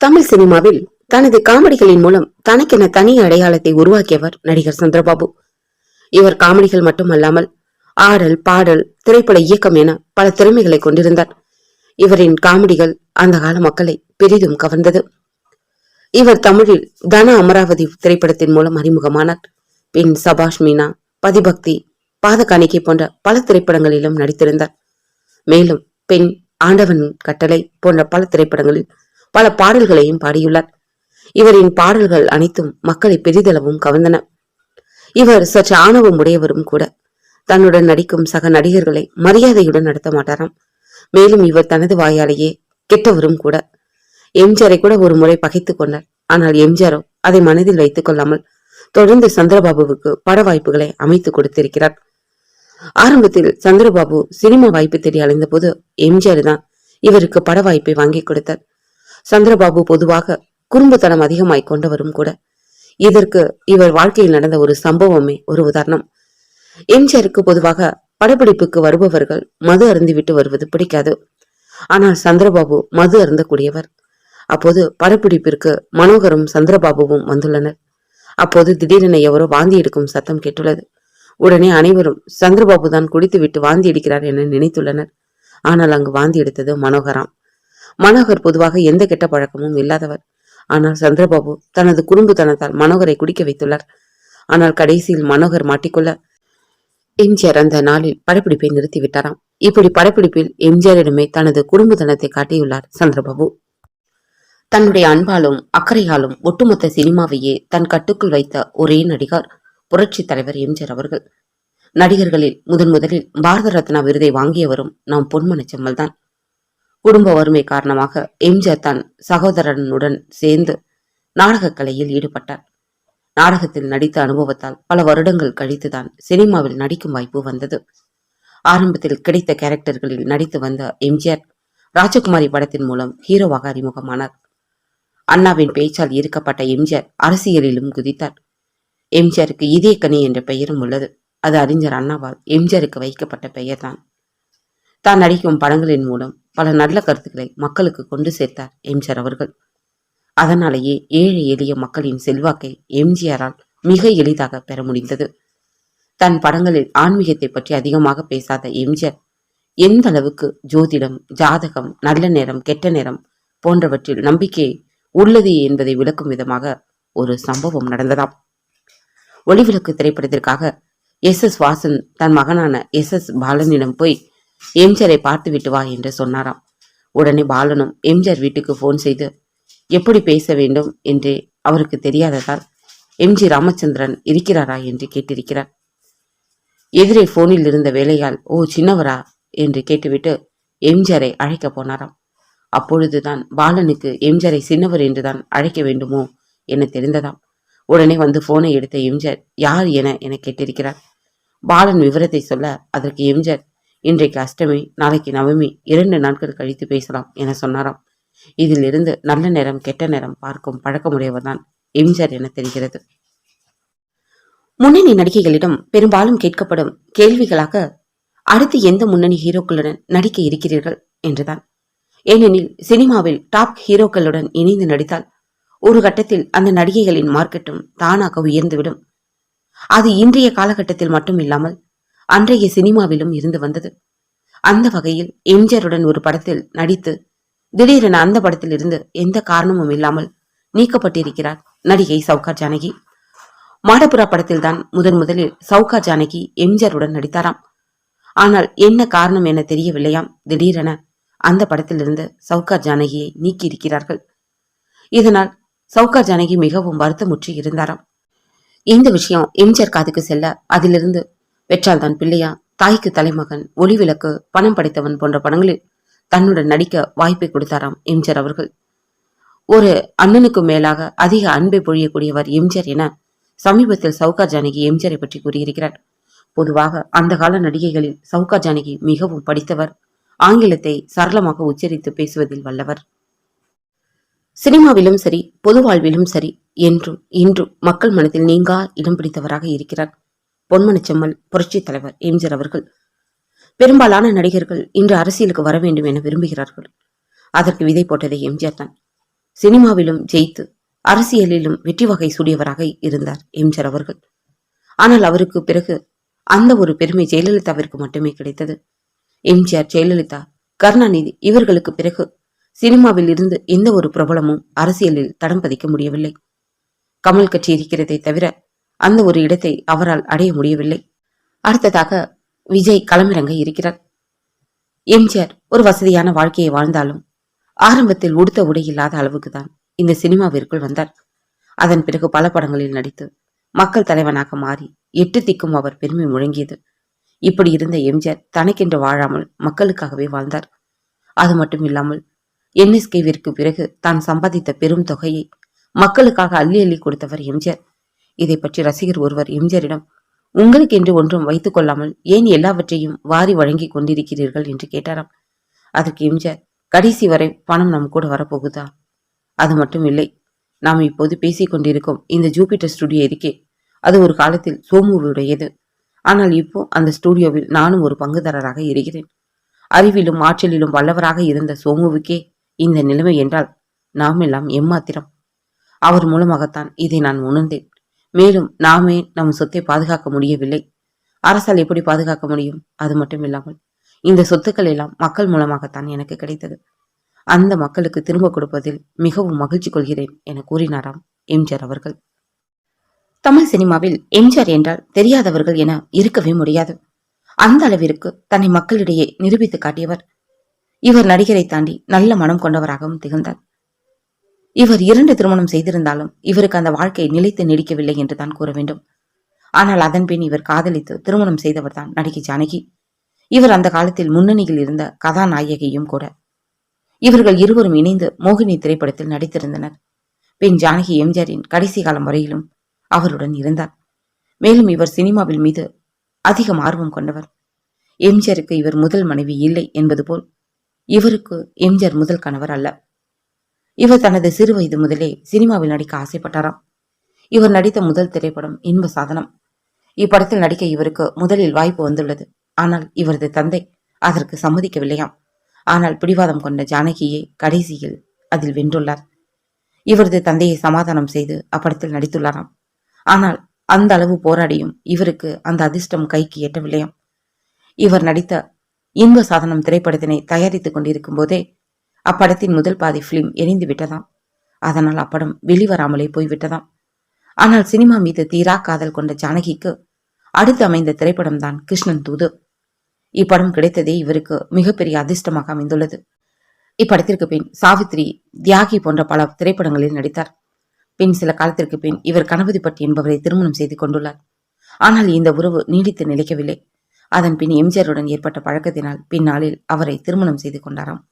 தமிழ் சினிமாவில் தனது காமெடிகளின் மூலம் தனக்கென தனி அடையாளத்தை உருவாக்கியவர் நடிகர் சந்திரபாபு. இவர் காமெடிகள் மட்டுமல்லாமல் ஆடல் பாடல் திரைப்பட இயக்கம் என பல திறமைகளை கொண்டிருந்தார். இவரின் காமெடிகள் அந்த கால மக்களை பெரிதும் கவர்ந்தது. இவர் தமிழில் தன அமராவதி திரைப்படத்தின் மூலம் அறிமுகமானார். பின் சபாஷ் மீனா பதிபக்தி பாதகாணிக்கை போன்ற பல திரைப்படங்களிலும் நடித்திருந்தார். மேலும் பெண் ஆண்டவன் கட்டளை போன்ற பல திரைப்படங்களில் பல பாடல்களையும் பாடியுள்ளார். இவரின் பாடல்கள் அனைத்தும் மக்களை பெரிதளவும் கவர்ந்தன. இவர் சற்று ஆணவம் உடையவரும் கூட. தன்னுடன் நடிக்கும் சக நடிகர்களை மரியாதையுடன் நடத்த மாட்டாராம். மேலும் இவர் தனது வாயாலேயே கெட்டவரும் கூட. எம்ஜிஆரை கூட ஒரு முறை பகைத்துக் கொண்டார். ஆனால் எம்ஜிஆரோ அதை மனதில் வைத்துக் கொள்ளாமல் தொடர்ந்து சந்திரபாபுவுக்கு பட வாய்ப்புகளை அமைத்து கொடுத்திருக்கிறார். ஆரம்பத்தில் சந்திரபாபு சினிமா வாய்ப்பு தேடி அலைந்தபோது எம்ஜிஆர் தான் இவருக்கு பட வாய்ப்பை வாங்கி கொடுத்தார். சந்திரபாபு பொதுவாக குறும்புத்தனம் அதிகமாய் கொண்டவரும் கூட. இதற்கு இவர் வாழ்க்கையில் நடந்த ஒரு சம்பவமே ஒரு உதாரணம். எம்ஜிஆருக்கு பொதுவாக படப்பிடிப்புக்கு வருபவர்கள் மது அருந்திவிட்டு வருவது பிடிக்காது. ஆனால் சந்திரபாபு மது அருந்தக்கூடியவர். அப்போது படப்பிடிப்பிற்கு மனோகரும் சந்திரபாபுவும் வந்துள்ளனர். அப்போது திடீரென எவரோ வாந்தி எடுக்கும் சத்தம் கேட்டுள்ளது. உடனே அனைவரும் சந்திரபாபு தான் குடித்துவிட்டு வாந்தி எடுக்கிறார் என நினைத்துள்ளனர். ஆனால் அங்கு வாந்தி எடுத்தது மனோகராம். மனோகர் பொதுவாக எந்த கெட்ட பழக்கமும் இல்லாதவர். ஆனால் சந்திரபாபு தனது குறும்புத்தனத்தால் மனோகரை குடிக்க வைத்துள்ளார். ஆனால் கடைசியில் மனோகர் மாட்டிக்கொள்ள எம்ஜிஆர் அந்த நாளில் படப்பிடிப்பை நிறுத்திவிட்டாராம். இப்படி படப்பிடிப்பில் எம்ஜிஆரிடமே தனது குடும்பத்தனத்தை காட்டியுள்ளார் சந்திரபாபு. தன்னுடைய அன்பாலும் அக்கறையாலும் ஒட்டுமொத்த சினிமாவையே தன் கட்டுக்குள் வைத்த ஒரே நடிகர் புரட்சி தலைவர் எம்ஜிஆர் அவர்கள். நடிகர்களில் முதன் முதலில் பாரத ரத்னா விருதை வாங்கியவரும் நாம் பொன்மனச்செம்மல் தான். குடும்ப வறுமை காரணமாக எம்ஜிஆர் தன் சகோதரனுடன் சேர்ந்து நாடகக் கலையில் ஈடுபட்டார். நாடகத்தில் நடித்த அனுபவத்தால் பல வருடங்கள் கழித்துதான் சினிமாவில் நடிக்கும் வாய்ப்பு வந்தது. ஆரம்பத்தில் கிடைத்த கேரக்டர்களில் நடித்து வந்த எம்ஜிஆர் ராஜகுமாரி படத்தின் மூலம் ஹீரோவாக அறிமுகமானார். அண்ணாவின் பேச்சால் ஈர்க்கப்பட்ட எம்ஜிஆர் அரசியலிலும் குதித்தார். எம்ஜிஆருக்கு இதயக்கனி என்ற பெயரும் உள்ளது. அது அறிஞர் அண்ணாவால் எம்ஜிஆருக்கு வைக்கப்பட்ட பெயர்தான். தான் நடிக்கும் படங்களின் மூலம் பல நல்ல கருத்துக்களை மக்களுக்கு கொண்டு சேர்த்தார் எம்ஜிஆர் அவர்கள். அதனாலேயே ஏழை எளிய மக்களின் செல்வாக்கை எம்ஜிஆரால் மிக எளிதாக பெற முடிந்தது. தன் படங்களில் ஆன்மீகத்தை பற்றி அதிகமாக பேசாத எம்ஜிஆர் எந்த அளவுக்கு ஜோதிடம் ஜாதகம் நல்ல நேரம் கெட்ட நேரம் போன்றவற்றில் நம்பிக்கை உள்ளது என்பதை விளக்கும் விதமாக ஒரு சம்பவம் நடந்ததாம். ஒளிவிளக்கு திரைப்படத்திற்காக எஸ் எஸ் வாசன் தன் மகனான எஸ் எஸ் பாலனிடம் போய் எம்ஜரை பார்த்து விட்டு வா என்று சொன்னாராம். உடனே பாலனும் எம்ஜிஆர் வீட்டுக்கு போன் செய்து எப்படி பேச வேண்டும்? என்று அவருக்கு தெரியாததால் எம்ஜி ராமச்சந்திரன் இருக்கிறாரா என்று கேட்டிருக்கிறார். எதிரே போனில் இருந்த வேலையால் ஓ சின்னவரா? என்று கேட்டுவிட்டு எம்ஜிஆரை அழைக்க போனாராம். அப்பொழுதுதான் பாலனுக்கு எம்ஜிஆரை சின்னவர் என்றுதான் அழைக்க வேண்டுமோ என தெரிந்ததாம். உடனே வந்து போனை எடுத்த எம்ஜிஆர் யார் என? என கேட்டிருக்கிறார். பாலன் விவரத்தை சொல்ல அதற்கு எம்ஜிஆர் இன்றைக்கு அஷ்டமி நாளைக்கு நவமி இரண்டு நாட்கள் கழித்து பேசலாம் என சொன்னாராம். இதிலிருந்து நல்ல நேரம் கெட்ட நேரம் பார்க்கும் பழக்கமுடையவர்தான் எம்ஜிஆர் என தெரிகிறது. முன்னணி நடிகைகளிடம் பெரும்பாலும் கேட்கப்படும் கேள்விகளாக அடுத்து எந்த முன்னணி ஹீரோக்களுடன் நடிக்க இருக்கிறீர்கள் என்றுதான். ஏனெனில் சினிமாவில் டாப் ஹீரோக்களுடன் இணைந்து நடித்தால் ஒரு கட்டத்தில் அந்த நடிகைகளின் மார்க்கெட்டும் தானாக உயர்ந்துவிடும். அது இன்றைய காலகட்டத்தில் மட்டும் இல்லாமல் அன்றைய சினிமாவிலும் இருந்து வந்தது. அந்த வகையில் எம்ஜிஆருடன் ஒரு படத்தில் நடித்து திடீரென அந்த படத்தில் இருந்து எந்த காரணமும் இல்லாமல் நீக்கப்பட்டிருக்கிறார் நடிகை சவுகா ஜானகி. மாடபுரா படத்தில்தான் முதன் முதலில் சவுகா ஜானகி எம்ஜிஆருடன் நடித்தாராம். ஆனால் என்ன காரணம் என தெரியவில்லையாம். திடீரென அந்த படத்திலிருந்து சவுகா ஜானகியை நீக்கி இருக்கிறார்கள் இதனால் சவுகா ஜானகி மிகவும் வருத்தமுற்றி இருந்தாராம். இந்த விஷயம் எம்ஜிஆர் காதுக்கு செல்ல அதிலிருந்து வெற்றால் தான் பிள்ளையா. தாய்க்கு தலைமகன் ஒளிவிளக்கு பணம் படைத்தவன் போன்ற படங்களில் தன்னுடன் நடிக்க வாய்ப்பை கொடுத்தாராம் எம்ஜிஆர் அவர்கள். ஒரு அண்ணனுக்கு மேலாக அதிக அன்பை பொழியக்கூடியவர் எம்ஜிஆர் என சமீபத்தில் சவுகா ஜானகி எம்ஜிஆரை பற்றி கூறியிருக்கிறார். பொதுவாக அந்த கால நடிகைகளில் சவுகா ஜானகி மிகவும் படித்தவர். ஆங்கிலத்தை சரளமாக உச்சரித்து பேசுவதில் வல்லவர். சினிமாவிலும் சரி பொது வாழ்விலும் சரி என்றும் இன்றும் மக்கள் மனதில் நீங்கா இடம் பிடித்தவராக இருக்கிறார். பொன்மனச்செம்மல் புரட்சித் தலைவர் எம்ஜிஆர் அவர்கள். பெரும்பாலான நடிகர்கள் இன்று அரசியலுக்கு வர வேண்டும் என விரும்புகிறார்கள். அதற்கு விதை போட்டதை எம்ஜிஆர் தான். சினிமாவிலும் ஜெயித்து அரசியலிலும் வெற்றி வகை சூடியவராக இருந்தார் எம்ஜிஆர் அவர்கள். ஆனால் அவருக்கு பிறகு அந்த ஒரு பெருமை ஜெயலலிதாவிற்கு மட்டுமே கிடைத்தது. எம்ஜிஆர் ஜெயலலிதா கருணாநிதி இவர்களுக்கு பிறகு சினிமாவில் இருந்து எந்த ஒரு பிரபலமும் அரசியலில் தடம் பதிக்க முடியவில்லை. கமல் கட்சி இருக்கிறதை தவிர அந்த ஒரு இடத்தை அவரால் அடைய முடியவில்லை. அடுத்ததாக விஜய் களமிறங்க இருக்கிறார். எம்ஜிஆர் ஒரு வசதியான வாழ்க்கையை வாழ்ந்தாலும் ஆரம்பத்தில் உடுத்த உடை இல்லாத அளவுக்கு தான் இந்த சினிமாவிற்குள் வந்தார். அதன் பிறகு பல படங்களில் நடித்து மக்கள் தலைவனாக மாறி எட்டு திக்கும் அவர் பெருமை முழங்கியது. இப்படி இருந்த எம்ஜிஆர் தனக்கென்று வாழாமல் மக்களுக்காகவே வாழ்ந்தார். அது மட்டும் இல்லாமல் என்எஸ்கேவிற்கு பிறகு தான் சம்பாதித்த பெரும் தொகையை மக்களுக்காக அள்ளி அள்ளி கொடுத்தவர் எம்ஜிஆர் இதை பற்றி ரசிகர் ஒருவர் எம்ஜரிடம் உங்களுக்கு என்று ஒன்றும் வைத்துக் கொள்ளாமல் ஏன் எல்லாவற்றையும் வாரி வழங்கிக் கொண்டிருக்கிறீர்கள்? என்று கேட்டாராம். அதற்கு எம்ஜிஆர் கடைசி வரை பணம் நம் கூட வரப்போகுதா? அது மட்டும் இல்லை. நாம் இப்போது பேசிக் கொண்டிருக்கும் இந்த ஜூபிட்டர் ஸ்டுடியோ இருக்கே. அது ஒரு காலத்தில் சோமுவுடையது. ஆனால் இப்போ அந்த ஸ்டுடியோவில் நானும் ஒரு பங்குதாரராக இருக்கிறேன். அறிவிலும் ஆற்றலிலும் வல்லவராக இருந்த சோமுவுக்கே இந்த நிலைமை என்றால் நாம் எல்லாம் எம்மாத்திரம். அவர் மூலமாகத்தான் இதை நான் உணர்ந்தேன். மேலும் நாமே நம் சொத்தை பாதுகாக்க முடியவில்லை. அரசால் எப்படி பாதுகாக்க முடியும்? அது மட்டும் இல்லாமல் இந்த சொத்துக்கள் எல்லாம் மக்கள் மூலமாகத்தான் எனக்கு கிடைத்தது. அந்த மக்களுக்கு திரும்ப கொடுப்பதில் மிகவும் மகிழ்ச்சி கொள்கிறேன் என கூறினாராம் எம்ஜிஆர் அவர்கள். தமிழ் சினிமாவில் எம்ஜிஆர் என்றால் தெரியாதவர்கள் என இருக்கவே முடியாது. அந்த அளவிற்கு தன்னை மக்களிடையே நிரூபித்து காட்டியவர். இவர் நடிகரை தாண்டி நல்ல மனம் கொண்டவராகவும் திகழ்ந்தார். இவர் இரண்டு திருமணம் செய்திருந்தாலும் இவருக்கு அந்த வாழ்க்கை நிலைத்து நீடிக்கவில்லை என்றுதான் கூற வேண்டும். ஆனால் அதன்பின் இவர் காதலித்து திருமணம் செய்தவர்தான் நடிகை ஜானகி. இவர் அந்த காலத்தில் முன்னணியில் இருந்த கதாநாயகியும் கூட. இவர்கள் இருவரும் இணைந்து மோகினி திரைப்படத்தில் நடித்திருந்தனர். பின் ஜானகி எம்ஜிஆரின் கடைசி காலம் வரையிலும் அவருடன் இருந்தார். மேலும் இவர் சினிமாவில் மீது அதிகம் ஆர்வம் கொண்டவர். எம்ஜிஆருக்கு இவர் முதல் மனைவி இல்லை என்பது போல் இவருக்கு எம்ஜிஆர் முதல் கணவர் அல்ல. இவர் தனது சிறு வயது முதலே சினிமாவில் நடிக்க ஆசைப்பட்டாராம். இவர் நடித்த முதல் திரைப்படம் இன்ப சாதனம். இப்படத்தில் நடிக்க இவருக்கு முதலில் வாய்ப்பு வந்துள்ளது. ஆனால் இவரது தந்தை அதற்கு சம்மதிக்கவில்லையாம். ஆனால் பிடிவாதம் கொண்ட ஜானகியை கடைசியில் அதில் வென்றுள்ளார். இவரது தந்தையை சமாதானம் செய்து அப்படத்தில் நடித்துள்ளாராம். ஆனால் அந்த அளவு போராடியும் இவருக்கு அந்த அதிர்ஷ்டம் கைக்கு எட்டவில்லையாம். இவர் நடித்த இன்ப சாதனம் திரைப்படத்தினை தயாரித்துக் கொண்டிருக்கும் போதே அப்படத்தின் முதல் பாதி பிலிம் எரிந்து விட்டதாம். அதனால் அப்படம் வெளிவராமலே போய்விட்டதாம். ஆனால் சினிமா மீது தீரா காதல் கொண்ட ஜானகிக்கு அடுத்து அமைந்த திரைப்படம் தான் கிருஷ்ணன் தூது. இப்படம் கிடைத்ததே இவருக்கு மிகப்பெரிய அதிர்ஷ்டமாக அமைந்துள்ளது. இப்படத்திற்கு பின் சாவித்ரி தியாகி போன்ற பல திரைப்படங்களில் நடித்தார். பின் சில காலத்திற்கு பின் இவர் கணபதிப்பட்டி என்பவரை திருமணம் செய்து கொண்டுள்ளார். ஆனால் இந்த உறவு நீடித்து நிலைக்கவில்லை. அதன் பின் எம்ஜிஆருடன் ஏற்பட்ட பழக்கத்தினால் பின்னாளில் அவரை திருமணம் செய்து கொண்டாராம்.